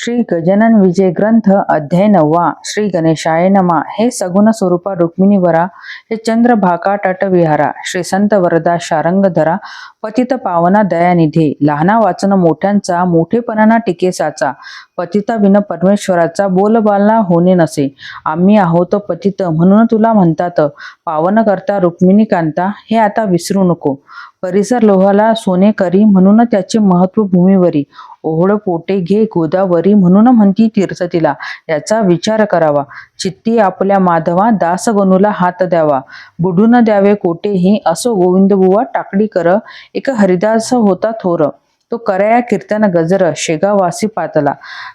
श्री गजानन विजय ग्रंथ अध्याय नववा श्री गणेशाय नमा. हे सगुण स्वरूपा रुक्मिणीवरा हे चंद्रभाका तटविहारा श्री संत वरदा शारंगधरा पतित पावना दयानिधी लहाना वाचन मोठ्यांचा मोठेपणाना टिकेसाचा पतिता विन परमेश्वराचा बोलबाला होणे नसे. आम्ही आहोत पतित म्हणून तुला म्हणतात पावन करता रुक्मिणी कांता हे आता विसरू नको. परिसर लोहाला सोने करी म्हणून त्याचे महत्त्व भूमीवरी ओहळ पोटे घे गोदावरी म्हणून म्हणती तीर्थ तिला याचा विचार करावा. चित्ती आपल्या माधवा दास गणूला हात द्यावा. बुडून द्यावे कोटेही असो गोविंद बुवा टाकडी कर. एक हरिदास होता थोर. तो करया कीर्तन गजर शेगावासी पातला.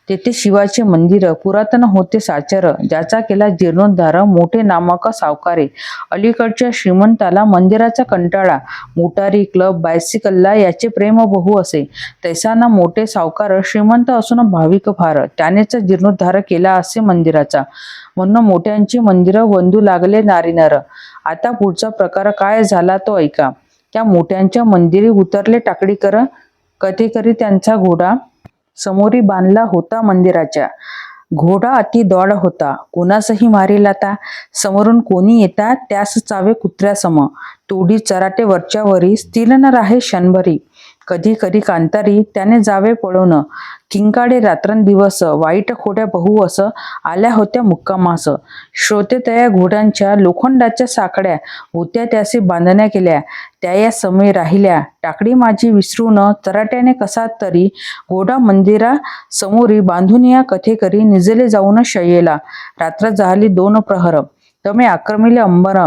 तेथे शिवाचे मंदिर पुरातन होते साचर ज्याचा केला जीर्णोद्धार मोठे नामक सावकारे. अलीकडच्या श्रीमंताला मंदिराचा कंटाळा मोटारी क्लब बायसिकलला याचे प्रेम बहु असे. तैसाना मोठे सावकार श्रीमंत असून भाविक फार त्यानेच जीर्णोद्धार केला असे मंदिराचा. म्हणून मोठ्यांची मंदिर वंदू लागले नारीनर. आता पुढचा प्रकार काय झाला तो ऐका. त्या मोठ्यांच्या मंदिरी उतरले टाकडीकर कधीकधी त्यांचा घोडा समोरी बांधला होता मंदिराच्या. घोडा अति दॉड होता. कोणासही मारील आता समोरून कोणी येता त्यास चावे कुत्र्यासम. तोडी चराटे वरच्यावरी स्थिर न राहे क्षणभरी. कधी कधी कांतारी त्याने जावे पळवणं. किंकाडे रात्रंदिवस वाईट खोट्या बहु असं आल्या होत्या मुक्कामास. श्रोते त्या घोड्यांच्या लोखंडाच्या साकड्या होत्या त्यासे बांधण्या केल्या. त्या या समय राहिल्या. टाकडी माझी विसरून चराट्याने कसा तरी घोडा मंदिरा समोरी बांधून या कथेकरी निजले जाऊन शय्येला रात्र झाली दोन प्रहर. तमे आक्रमिले अंबर.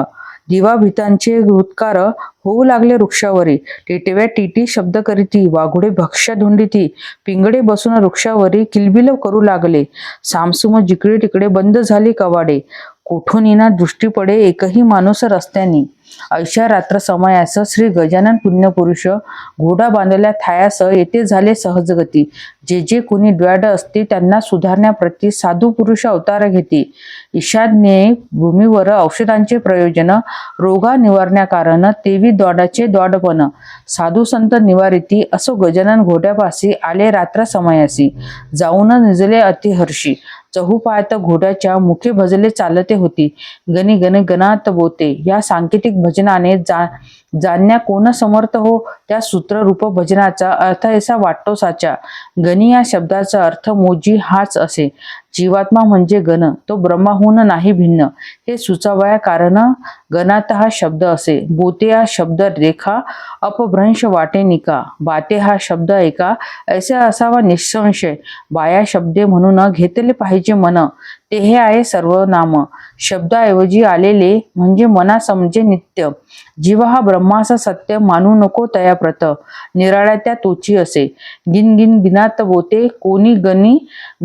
दिवाभितांचे हृत्कार होऊ लागले वृक्षावरी. टिटव्या टीटी शब्द करीती वाघुडे भक्ष्य धुंडीती पिंगडे बसून वृक्षावरी किलबिल करू लागले. सामसुम जिकडे तिकडे बंद झाली कवाडे. कोठून येणार दृष्टी पडे एकही माणूस रस्त्यानी. ऐशा रात्र समयास श्री गजानन पुण्यपुरुष घोडा बांधलेल्या थायास येथे झाले सहजगती. जे जे कोणी द्वाड असते त्यांना सुधारण्याप्रती साधू पुरुष अवतार घेते. ईशान्ये भूमीवर औषधांचे प्रयोजन रोगा निवारण्याकारण तेवी द्वाडाचे द्वाडपण. साधू संत निवारिती असो गजानन घोड्यापासी आले रात्र समयासी. जाऊन निजले अतिहर्षी. चहूपायत घोड्याच्या मुखे भजले चालते होती. गणी गण गणात बोते. या सांकेतिक भजनाने जा जाणण्या कोण समर्थ हो? त्या सूत्ररूप भजनाचा अर्थ ऐसा वाटतो साचा. गणी या शब्दाचा अर्थ मोजी हाच असे. जीवात्मा म्हणजे गण. तो ब्रह्माहून नाही भिन्न. हे सुचावया कारण गणात हा शब्द असे. बोते हा शब्द रेखा अपभ्रंश वाटे निका. बाते हा शब्द ऐका ऐसे असावा निःसंशय. बाया शब्दे म्हणून घेतले पाहिजे मन. ते हे आहे सर्वनाम. शब्दाऐवजी आलेले म्हणजे मना समजे नित्य. जीव हा ब्रह्माचा सत्य मानू नको तया प्रत निराळ्या त्या तोची असे. गिन गिन गिनात बोते कोणी गणी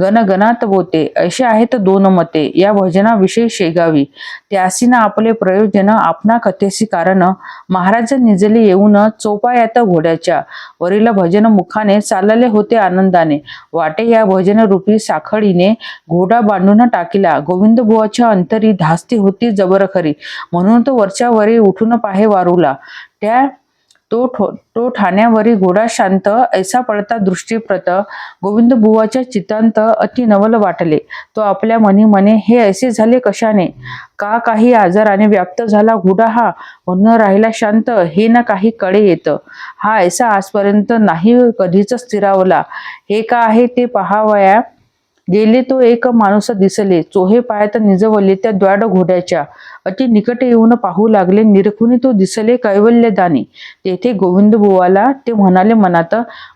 गण गणात बोते. असे आहेत दोन मते. या भजनाविषयी शेगावी. त्यासीना आपले प्रयोजन आपणा कथेसी कारण. महाराज निजले येऊन चोपायात घोड्याच्या. वरील भजन मुखाने चालले होते आनंदाने. वाटे या भजन रूपी साखळीने घोडा बांधून टाकीला. गोविंद बुवाच्या अंतरी धास्ती होती जबर खरी. म्हणून तो वरच्या वरी उठून पाहे वारूला. त्या तो ठो तो ठाण्यावरी घोडा शांत ऐसा पडता दृष्टीप्रत गोविंद बुवाच्या चितांत अति नवल वाटले. तो आपल्या मनी मने हे ऐसे झाले कशाने? का काही आजाराने व्याप्त झाला घोडा हा? म्हणून राहिला शांत हे ना काही कडे येतं. हा ऐसा आजपर्यंत नाही कधीच स्थिरावला. हे का आहे ते पहावया गेले तो एक माणूस दिसले. चोहे पायात निजवले त्या द्वाड घोड्याच्या. अति निकट येऊन पाहू लागले निरखुनी तो दिसले कैवल्यदानी. तेथे गोविंद बुवाला ते म्हणाले मनात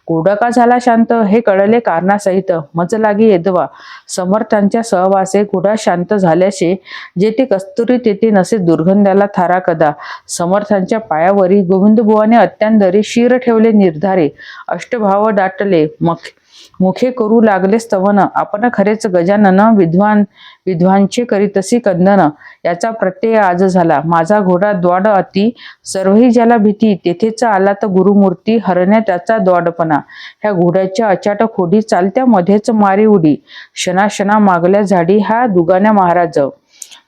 घोडा का झाला शांत? हे कळले कारणासहित. मज लागे येदवा. समर्थांच्या सहवासे घोडा शांत झाल्याचे जेथे कस्तुरी तेथे नसे दुर्गंधाला थारा कदा. समर्थांच्या पायावरी गोविंद बुवाने अत्यांदरी शिर ठेवले निर्धारे. अष्टभाव दाटले मग मुखे करू लागले स्तवन आपण खरेच गजानन विद्वान विद्वांचे करीतसी कंदन. याचा प्रत्यय आज झाला. माझा घोडा द्वाड अति. सर्वही ज्याला भीती तेथेच आला तर गुरुमूर्ती हरण्या त्याचा द्वाडपणा. ह्या घोड्याच्या अचाट खोडी चालत्या मध्येच मारी उडी. शना शना मागल्या झाडी हा दुगाण्या महाराज.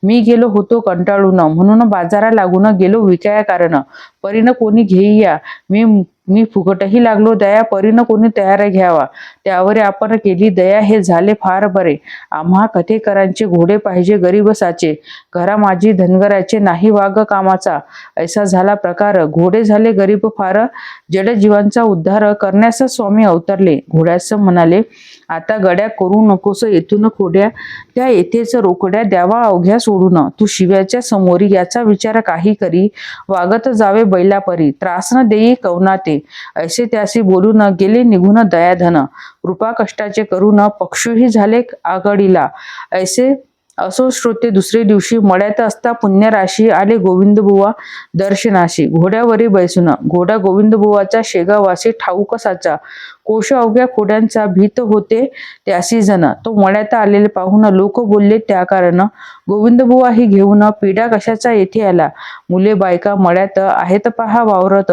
मी गेलो होतो कंटाळून. म्हणून बाजारा लागून गेलो विकाया कारण परीनं कोणी घेईया मी मी फुकटही लागलो. दया परीनं कोणी तयार घ्यावा. त्यावर आपण केली दया. हे झाले फार बरे. आम्हा कथेकरांचे घोडे पाहिजे गरीबसाचे. घरा माझी धनगराचे नाही वाग कामाचा. ऐसा झाला प्रकार. घोडे झाले गरीब फार. जडजीवांचा उद्धार करण्यास स्वामी अवतरले. घोड्यास म्हणाले आता गड्या करू नकोस येथून खोड्या त्या येथेच रोकड्या द्यावा अवघ्या सोडून. तू शिव्याच्या समोरी याचा विचार काही करी वागत जावे बैलापरी त्रास न देई कवना ते ऐसे त्यासी बोलून गेले निघून दयाधन. कृपा कष्टाचे करून पक्षूही झाले आघाडीला. ऐसे असो श्रोते दुसरे दिवशी मळ्यात असता पुण्यराशी आले गोविंद बुवा दर्शनाशी. घोड्यावरी बैसून घोडा गोविंद बुवाचा शेगावासी ठाऊक साचा. कोश अवघ्या खोड्यांचा भीत होते त्यासी जण तो मळ्यात आलेले पाहून लोक बोलले त्या कारण. गोविंद बुवा ही घेऊन पिढा कशाचा येथे आला? मुले बायका मळ्यात आहेत पहा वावरत.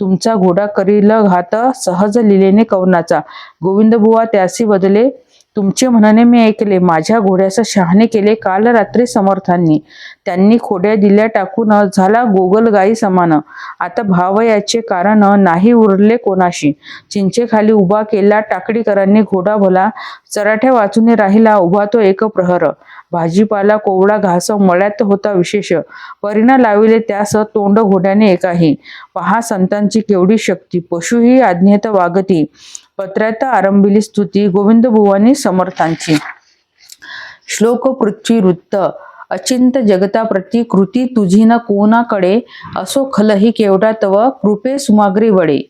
तुमचा घोडा करील घात सहज लिलेने कवनाचा. गोविंद बुवा त्यासी बदले तुमचे म्हणणे मी ऐकले माझ्या घोड्याचं शहाणे केले काल रात्री समर्थांनी. त्यांनी खोड्या दिल्या टाकून झाला गोगल गाई समान. आता भाव याचे कारण नाही उरले कोणाशी. चिंचेखाली उभा केला टाकडीकरांनी घोडा भला. चराठ्या वाचून राहिला उभा तो एक प्रहर. भाजीपाला कोवळा घास मळ्यात होता विशेष. परिणा लाविले त्यास तोंड घोड्याने एकाही. पहा संतांची केवढी शक्ती पशुही आज्ञेत वागती. पत्रात आरंभिली स्तुती गोविंद भुवानी समर्थांची. श्लोक पृथ्वी वृत्त. अचिंत जगता प्रती कृती तुझी न कोणाकडे? असो खलही केवढा तव कृपे सुमाग्री वडे.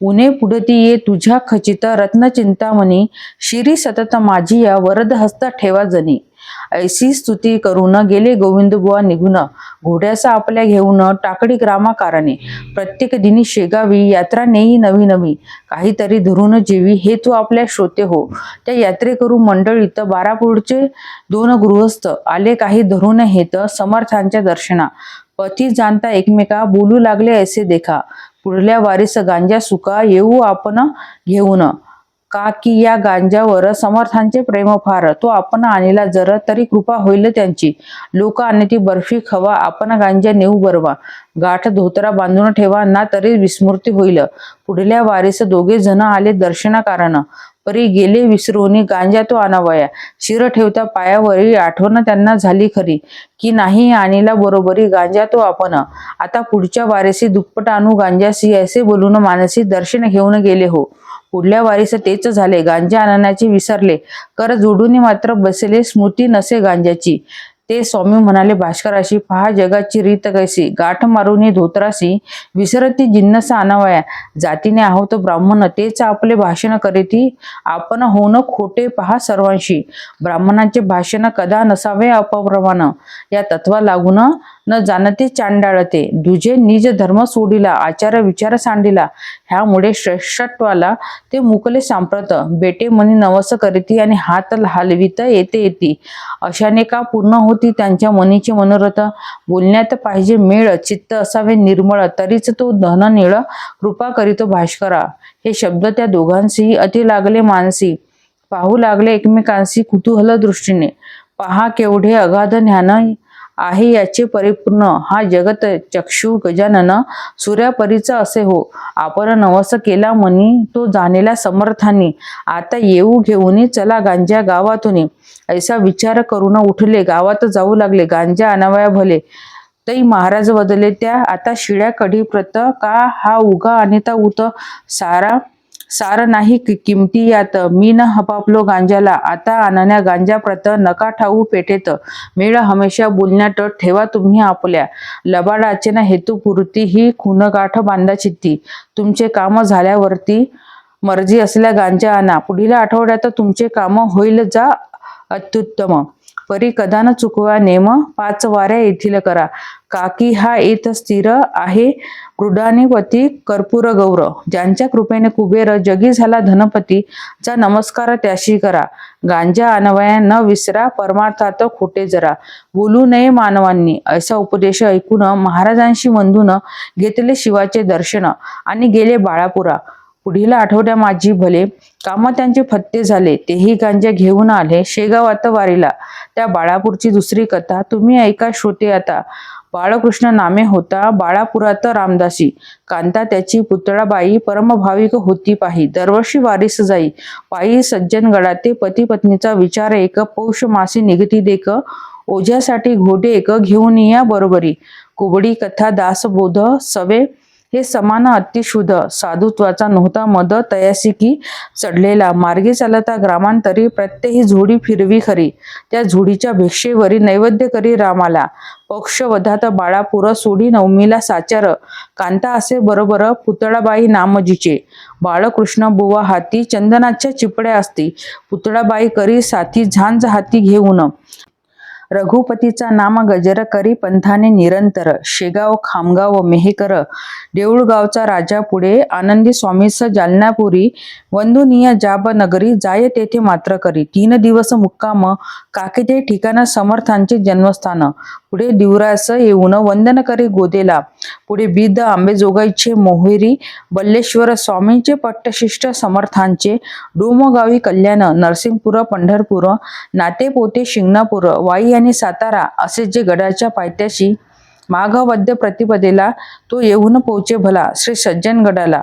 उने पुढती ये तुझ्या खचित रत्न चिंतामणी शिरी सतत माझी या वरद हस्त ठेवा जनी. ऐसी स्तुती करून गेले गोविंदबुवा निघून. घोड्याचा आपल्या घेऊन टाकडी ग्रामाकाराने. प्रत्येक दिनी शेगावी यात्रा नेई नवी नवी. काहीतरी धरून जेवी हे तू आपल्या श्रोते हो. त्या यात्रेकरू मंडळीत बारापूरचे दोन गृहस्थ आले काही धरून हेत समर्थांच्या दर्शना. पती जाणता एकमेका बोलू लागले ऐसे देखा. पुढल्या वारीस गांजा सुका येऊ आपण घेऊन. का की या गांजावर समर्थांचे प्रेम फार? तो आपण आणला जर तरी कृपा होईल त्यांची. लोक आणि ती बर्फी खवा आपण गांजा नेऊ बरवा. गाठ धोतरा बांधून ठेवा ना तरी विस्मृती होईल. पुढल्या वारीस दोघे जण आले दर्शनाकारण परी गेले विसरून गांजा तो आणावया. शिर ठेवता पायावरी आठवण त्यांना झाली खरी. की नाही आणीला बरोबरी गांजा तो आपण. आता पुढच्या वारेसी दुप्पट आणू गांजासी असे बोलून मानसी दर्शन घेऊन गेले हो. पुढल्या वारीस तेच झाले. गांजा आणण्याचे विसरले. कर जोडून मात्र बसले. स्मृती नसे गांजाची ते स्वामी म्हणाले भास्कराशी पहा जगाची रीत कैसी गाठ मारून धोतरासी विसरती जिन्नस आणावया जातीने आहोत ब्राह्मण. तेच आपले भाषण करीती. आपण होणं खोटे पहा सर्वांशी. ब्राह्मणांचे भाषण कदा नसावे अपप्रमाण या तत्वा लागून न जाणते चांडाळते. दुजे निज धर्म सोडिला आचार विचार सांडिला. ह्यामुळे श्रेष्ठत्वाला ते मुकले सांप्रत. बेटे मनी नवस करीती आणि हात हलवित येते येती. अशाने का पूर्ण होती त्यांच्या मनीचे मनोरथ? बोलण्यात पाहिजे मेळ चित्त असावे निर्मळ तरीच तो धन निळ कृपा करीतो भाष्करा. हे शब्द त्या दोघांशी अति लागले मानसी. पाहू लागले एकमेकांशी कुतूहल दृष्टीने. पहा केवढे अगाध ज्ञान आहे याचे परिपूर्ण. हा जगत चक्षु गजानन सूर्यापरीचा असे हो. आपण नवस केला म्हणी तो जाणेला समर्थानी. आता येऊ घेऊन चला गांजा गावातून ऐसा विचार करून उठले गावात जाऊ लागले गांजा आणावया भले. तई महाराज बदले त्या आता शिड्या कढी प्रत का हा उगा आणि उत सारा सार नाही कि- किमती यात. मी न हपापलो गांजाला आता आणण्या गांजा प्रत नका ठाऊ पेटेत मेळ हमेशा बोलण्यात ठेवा तुम्ही आपल्या. लबाडाचे हेतू हेतुपुरती ही खुनगाठ बांधा चित्ती. तुमचे काम झाल्यावरती मर्जी असल्या गांजा आणा. पुढील आठवड्यात तुमचे काम होईल जा अत्युत्तम. परी कदा न चुकवा नेम पाच वाऱ्या येथील करा. काकी हा येत स्थिर आहे. मृडानीपती कर्पूर गौरव ज्यांच्या कृपेने कुबेर जगी झाला धनपती चा नमस्कार त्याशी करा. गांजा अनवया न विसरा परमार्थात खोटे जरा. बोलू नये मानवांनी असा उपदेश ऐकून महाराजांशी बंधून घेतले शिवाचे दर्शन आणि गेले बाळापुरा. पुढील आठवड्या माझी भले काम त्यांचे फत्ते झाले तेही गांजा घेऊन आले शेगावात वारीला. त्या बाळापूरची दुसरी कथा तुम्ही ऐका श्रोते आता. बाळकृष्ण नामे होता बाळापुरात रामदासी. कांता त्याची पुतळाबाई परमभाविक होती पाही. दरवर्षी वारीस जाई. पायी सज्जनगडा ते पती पत्नीचा विचार एक पौष मासी निगती देक ओझ्यासाठी घोडे एक घेऊन या बरोबरी. कुबडी कथा दासबोध सवे हे समान अतिशुद्ध साधुत्वाचा नव्हता मद तयासिकी चढलेला. मार्गे चालता ग्रामांतरी प्रत्येही झोडी फिरवी खरी. त्या झोडीच्या भिक्षेवरी नैवेद्य करी रामाला. पक्षवधात बाळापुर सोडी नवमीला साचार. कांता असे बरोबर पुतळाबाई नामजीचे. बाळकृष्ण बुवा हाती चंदनाच्या चिपड्या असती. पुतळाबाई करी साथी झांज हाती घेऊन. रघुपतीचा नाम गजर करी पंथाने निरंतर शेगाव खामगाव मेहेकर देऊळगावचा राजा पुढे आनंदी स्वामीस जालनापुरी वंदुनीय जाब नगरी जाय तेथे मात्र करी. तीन दिवस मुक्काम काके ते ठिकाण समर्थांचे जन्मस्थान. पुढे दिवरास येऊन वंदन करी गोदेला. पुढे बिद आंबेजोगाईचे मोहेरी बल्लेश्वर स्वामींचे पट्टशिष्ट समर्थांचे डोमगावी कल्याण नरसिंगपूर पंढरपूर नातेपोते शिंगणापूर वाई आणि सातारा असे जे गडाच्या पायथ्याशी माघवद्य प्रतिपदेला तो येऊन पोचे भला श्री सज्जनगडाला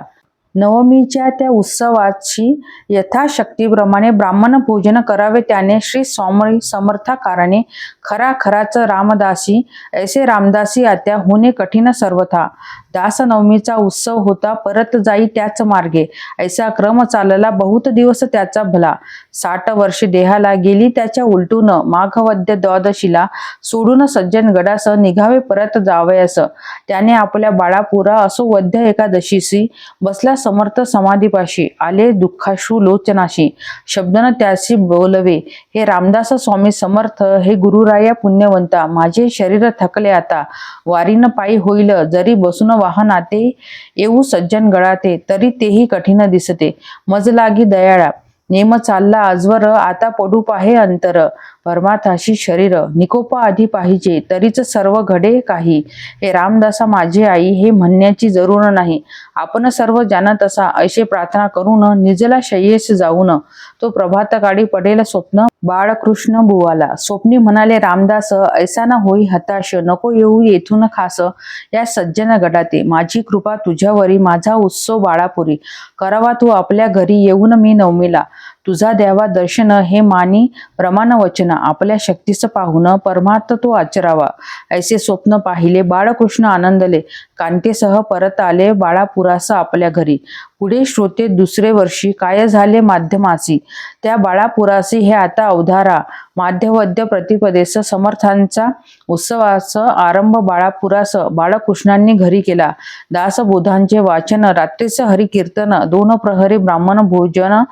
नवमीच्या त्या उत्सवाची यथाशक्तीप्रमाणे ब्राह्मण पूजन करावे त्याने श्री स्वामी समर्थाकाराने खरा खराच रामदासी ऐसे रामदासी आत्या होणे कठीण सर्वथा. दासनवमीचा उत्सव होता परत जाई त्याच मार्गे. ऐसा क्रम चालला बहुत दिवस त्याचा भला. साठ वर्षे देहाला गेली. त्याच्या उलटून माघवद्य द्वादशीला सोडून सज्जन गडास निघावे परत जावयास. त्याने आपल्या बाळापुरा असो वद्य एकादशीसी बसला समर्थ समाधीपाशी. आले दुःखाशू लोचनाशी. शब्दन त्याशी बोलवे. हे रामदास स्वामी समर्थ हे गुरुराया पुण्यवंता. माझे शरीर थकले आता. वारीन पायी होईल. जरी बसून वाहनाते येऊ सज्जन गळाते तरी तेही कठीण दिसते. मज लागी दयाळा. नेम चालला आजवर आता पडू पाहे अंतर. परमार्थाशी शरीर निकोपा आधी पाहिजे तरीच सर्व घडे काही. हे रामदासा माझी आई हे म्हणण्याची जरूर नाही. आपण सर्व जाणत असा असे प्रार्थना करून निजला शय्येस जाऊन. तो प्रभातकाळी पडेल स्वप्न. बाळकृष्ण बुवाला. स्वप्नी म्हणाले रामदास ऐसा ना होई हताश. नको येऊ येथून खास. या सज्जन गडाते माझी कृपा तुझ्यावरी. माझा उत्सव बाळापुरी. करावा तू आपल्या घरी. येऊन मी नवमीला. तुझा द्यावा दर्शन हे मानी प्रमाण वचन आपल्या शक्तीचं पाहून परमार्थ तो आचरावा. ऐसे स्वप्न पाहिले बाळकृष्ण आनंदले. कांतेसह परत आले बाळापुरास आपल्या घरी. पुढे श्रोते दुसरे वर्षी काय झाले माध्यमासी? त्या बाळापुरासी हे आता अवधारा. माध्यवद्य प्रतिपदेस समर्थांचा उत्सवाचा आरंभ बाळापुरास. बाळकृष्णांनी घरी केला. दासबोधांचे वाचन रात्रीच हरिकीर्तन दोन प्रहरी ब्राह्मण भोजन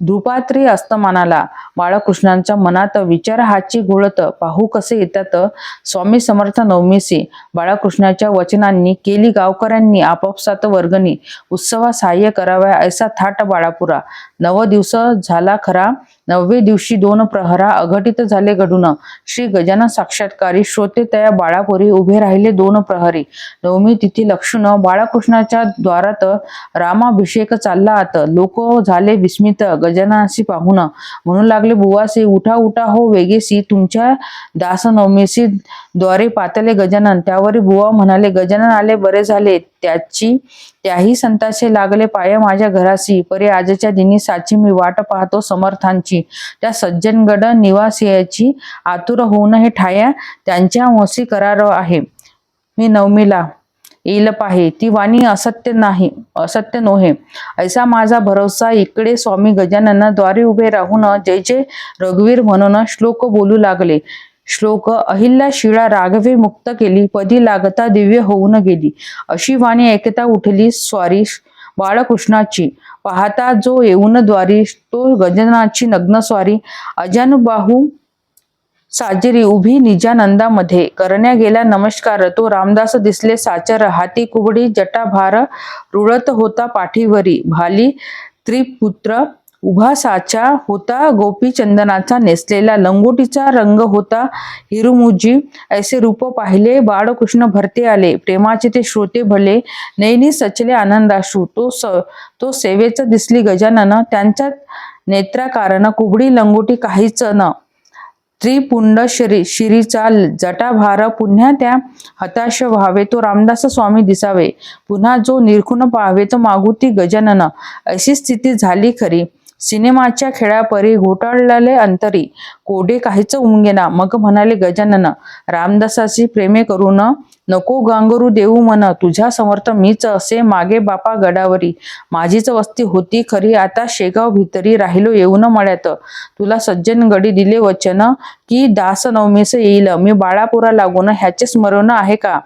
धृपात्री अस्तमानाला. बाळकृष्णांच्या मनात विचार हाची घोळत. पाहू कसे येतात? स्वामी समर्थ नवमीसी. बाळकृष्णाच्या वचनांनी केली गावकऱ्यांनी आपापसात वर्गणी उत्सवा सहाय्य कराव्या ऐसा थाट बाळापुरा. नव दिवस झाला खरा. नववे दिवशी दोन प्रहरा अघटित झाले घडून. श्री गजानन साक्षात्कारी श्रोते त्या बाळापुरी उभे राहिले दोन प्रहरी. नवमी तिथी लक्षण बाळकृष्णाच्या द्वारात रामाभिषेक चालला आत. लोक झाले विस्मित गजाननाशी पाहून. म्हणू लागले बुवासी उठा उठा हो वेगेसी. तुमच्या दासनवमीसी द्वारे पातले गजानन. त्यावरी बुवा म्हणाले गजानन आले बरे झाले. त्याची त्याही संताचे लागले पाय माझ्या घरासी परी आजच्या दिनी साची मी वाट पाहतो समर्थांची. त्या सज्जनगड निवासियाची आतुर होऊन हे ठाया त्यांच्या वसी करार आहे. मी नवमीला येईल पाहे. ती वाणी असत्य नाही असत्य नोहे. ऐसा माझा भरोसा इकडे स्वामी गजाननद्वारे उभे राहून जय जय रघुवीर म्हणून श्लोक बोलू लागले. श्लोक अहिल्या शिळा राघवे मुक्त केली पदी लागता दिव्य होऊन गेली. अशी वाणी ऐकता उठली स्वारी बाळकृष्णाची. पाहता जो येऊन द्वारी तो गजनाची नग्न स्वारी. अजानुबाहू साजेरी उभी निजानंदामध्ये. करण्या गेला नमस्कार तो रामदास दिसले साचर. हाती कुबडी जटाभार रुळत होता पाठीवरी. भाली त्रिपुत्र उभा साचा होता गोपीचंदनाचा नेसलेला लंगोटीचा रंग होता. हिरुमुजी ऐसे रूप पाहिले. बाळकृष्ण भरते आले. प्रेमाचे ते श्रोते भले. नैनी सचले आनंदाशू तो स तो सेवेच दिसली गजानन. त्यांच्या नेत्राकारण. कुबडी लंगोटी काहीच न. त्रिपुंड शरी शिरीचा जटाभार. पुन्हा त्या हताश व्हावे. तो रामदास स्वामी दिसावे. पुन्हा जो निरखून पाहावे तो मागुती गजानन. अशी स्थिती झाली खरी. सिनेमाच्या खेळापरी घोटाळलेले अंतरी. कोडे काहीच उमगेना. मग म्हणाले गजानन रामदासाची प्रेमे करून नको गांगरू देऊ मन तुझ्या समर्थ मीच असे मागे बापा गडावरी. माझीच वस्ती होती खरी. आता शेगाव भितरी राहिलो येऊन मळ्यात. तुला सज्जन गडी दिले वचन की दास नवमीस येईल. मी बाळापुरा लागून ह्याचे स्मरण आहे का?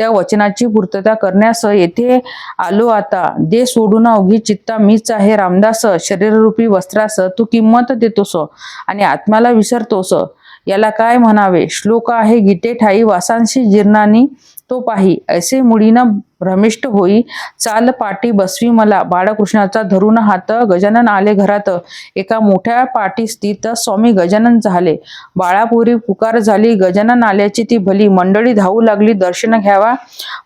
त्या वचनाची पूर्तता करण्यास येथे आलो आता. दे सोडून अवघी चित्ता मीच आहे रामदास शरीररूपी वस्त्रास तू किंमत देतोस आणि आत्म्याला विसरतोस. याला काय म्हणावे? श्लोक आहे गीते ठाई वासांशी जीर्णानी तो पाही. ऐसे मुडीनं भ्रमिष्ट होई. चाल पाटी बसवी मला. बाळकृष्णाचा धरून हात गजानन आले घरात. एका मोठ्या पाटी स्थित स्वामी गजानन झाले. बाळापुरी पुकार झाली. गजानन आल्याची ती भली. मंडळी धावू लागली. दर्शन घ्यावा.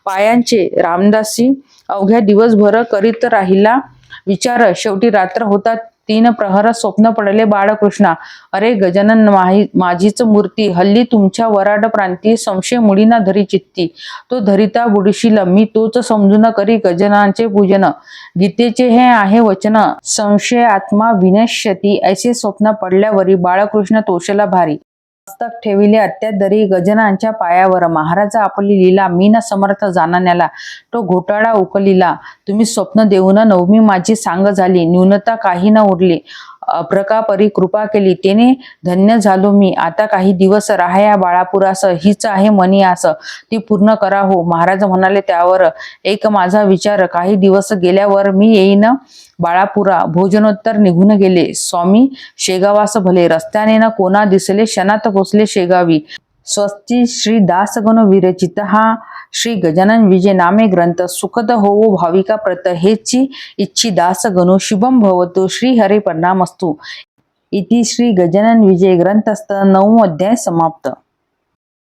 पायांचे रामदासी अवघ्या दिवसभर करीत राहिला. विचार. शेवटी रात्र होतात तीन प्रहर स्वप्न पडले बाळकृष्णा. अरे गजानन माझीच मूर्ती हल्ली तुमच्या वराड प्रांती संशय मुडीना धरी चित्ती. तो धरिता बुडशील मी तोच समजून करी गजनांचे पूजन. गीतेचे हे आहे वचन संशय आत्मा विनश्यती ऐसे स्वप्न पडल्यावरी बाळकृष्ण तोषला भारी. मस्तक ठेविले अत्यादरी गजनांच्या पायावर. महाराजा आपली लिहिला मी ना समर्थ जाणाण्याला तो घोटाळा उकलिला. तुम्ही स्वप्न देऊन नवमी माझी सांग झाली. न्यूनता काही न उरली. अप्रकापरी कृपा केली. तेने धन्य झालो मी. आता काही दिवस राहाया बाळापुरास हीच आहे मनी आस. ती पूर्ण करा हो. महाराज म्हणाले त्यावर एक माझा विचार. काही दिवस गेल्यावर मी येईन बाळापुरा. भोजनोत्तर निघून गेले. स्वामी शेगावास भले. रस्त्याने ना कोणा दिसले. क्षणात पोचले शेगावी. स्वस्ती श्री दासगण विरचित हा श्री गजानन विजय नामे ग्रंथ सुखद होवो भाविका प्रत हेची इच्छी दासगणो शुभम भवतो श्री हरे परिणामस्तु. इति श्री गजानन विजय ग्रंथस्थ नऊ अध्याय समाप्त.